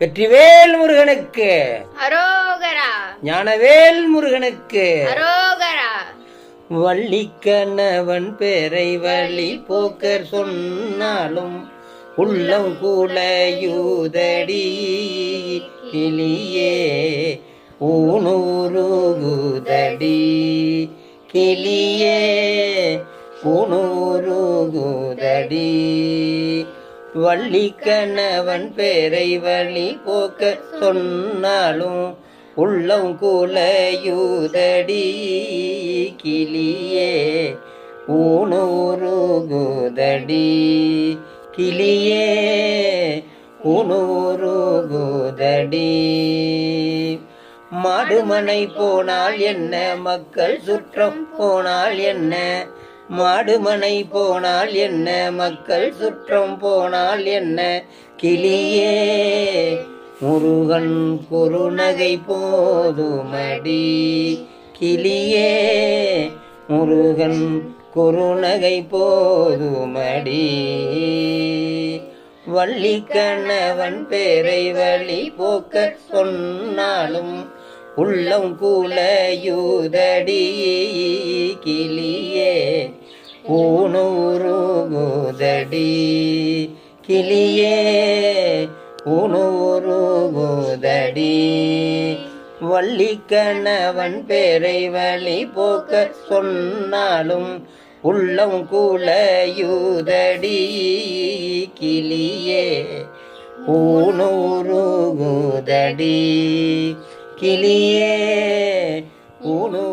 வெற்றிவேல் முருகனுக்கு. அரோகரா. ஞானவேல் முருகனுக்கு. அரோகரா. வள்ளிக்கணவன் பேரை வழி போக்கர் சொன்னாலும் உள்ளம் கூலையூதடி. கிளியே ஊனூருகுதடி. கிளியே ஊனூருகுதடி. வள்ளி கணவன் பேரை வழி போக்க சொன்னாலும் உள்ளம் குலையூதடி கிளியே. ஊனூருகுதடி கிளியே. ஊனூருகுதடி மாடுமனை போனால் என்ன? மக்கள் சுற்றம் போனால் என்ன? மாடுமனை போனால் என்ன? மக்கள் சுற்றம் போனால் என்ன? கிளியே முருகன் குறுநகை போதுமடி. கிளியே முருகன் குறுநகை போதுமடி. வள்ளி கணவன் பேரை வழி போக்க சொன்னாலும் உள்ளம் கூலையூதடி. கிளி ஊனூருகுதடி கிளியே ஊனூருகுதடி வள்ளி கணவன் பேரை வழி போக்க சொன்னாலும் உள்ளம் கூலையூதடி. கிளியே ஊனூருகுதடி கிளியே ஊனூ